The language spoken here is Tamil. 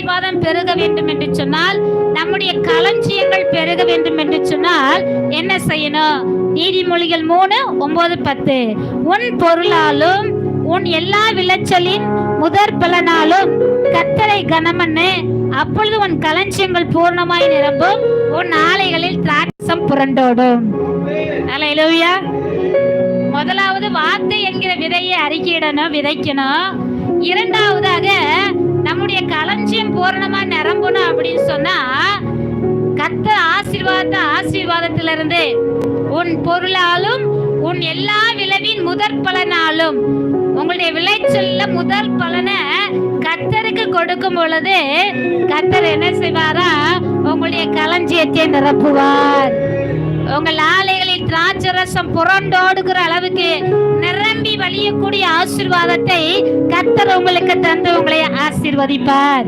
ஆசீர்வாதம் பெருக வேண்டும் என்று சொன்னால் நம்முடைய களஞ்சியங்கள் பெருக வேண்டும் என்று சொன்னால் என்ன செய்யணும்? நீதிமொழிகள் மூணு ஒன்பது பத்து. உன் பொருளாலும் உன் எல்லா விளைச்சலின் முதற் பலனாலும் கத்தரை கனமண்ணு அப்பொழுது உன் களஞ்சியங்கள் பூர்ணமாய் நிரம்பும் உன் ஆலைகளில் திராட்சம் புரண்டோடும். அல்லேலூயா முதலாவது வார்த்தை என்கிற விதையை அறிக்கையிடணும் விதைக்கணும். இரண்டாவதாக நம்முடைய பூரணமா நிரம்பணும் அப்படின்னு சொன்னா கத்த ஆசீர்வாத ஆசீர்வாதத்திலிருந்து உன் பொருளாலும் உன் எல்லா விளைவின் முதற் பலனாலும் உங்களுடைய விளைச்சல்ல முதல் பலனை கத்தருக்கு கொடுக்கும் பொழுது கத்தர் என்ன செய்வாரா? உங்களுடைய களஞ்சியத்தை நிரப்புவார். உங்கள் ஆலைகளில் திராட்சரசம் புரண்டோடுகிற அளவுக்கு நிறைய வழியக்கூடிய ஆசிர்வாதத்தை கத்தர் உங்களுக்கு தந்து உங்களை ஆசீர்வதிப்பார்.